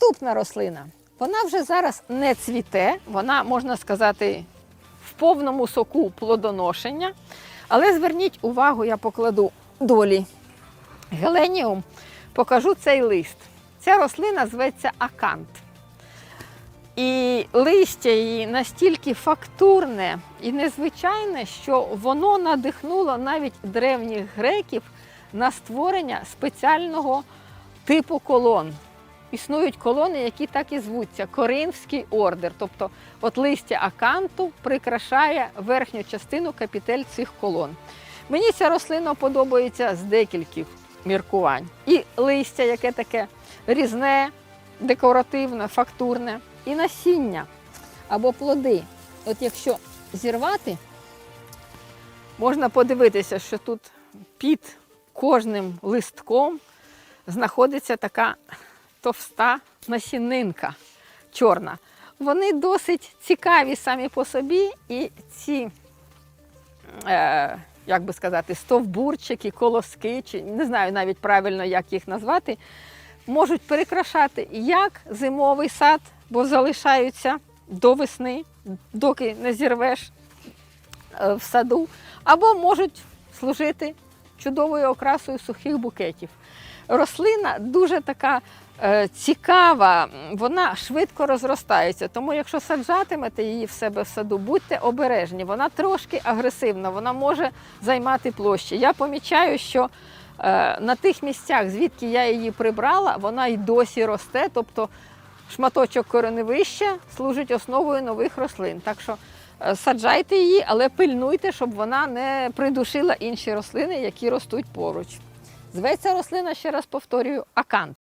Наступна рослина. Вона вже зараз не цвіте, вона, можна сказати, в повному соку плодоношення. Але зверніть увагу, я покладу долі геленіум, покажу цей лист. Ця рослина зветься акант. І листя її настільки фактурне і незвичайне, що воно надихнуло навіть древніх греків на створення спеціального типу колон. Існують колони, які так і звуться Коринфський ордер. Тобто, от листя аканту прикрашає верхню частину капітель цих колон. Мені ця рослина подобається з декількох міркувань. І листя, яке таке різне, декоративне, фактурне, і насіння або плоди. От якщо зірвати, можна подивитися, що тут під кожним листком знаходиться така товста насінинка чорна. Вони досить цікаві самі по собі, і ці, е, як би сказати, стовбурчики, колоски, чи не знаю навіть правильно, як їх назвати, можуть перекрашати як зимовий сад, бо залишаються до весни, доки не зірвеш е, в саду, або можуть служити чудовою окрасою сухих букетів. Рослина дуже така цікава, вона швидко розростається. Тому, якщо саджатимете її в себе в саду, будьте обережні. Вона трошки агресивна, вона може займати площі. Я помічаю, що е, на тих місцях, звідки я її прибрала, вона й досі росте. Тобто шматочок кореневища служить основою нових рослин. Так що е, саджайте її, але пильнуйте, щоб вона не придушила інші рослини, які ростуть поруч. Зветься рослина, ще раз повторюю, акант.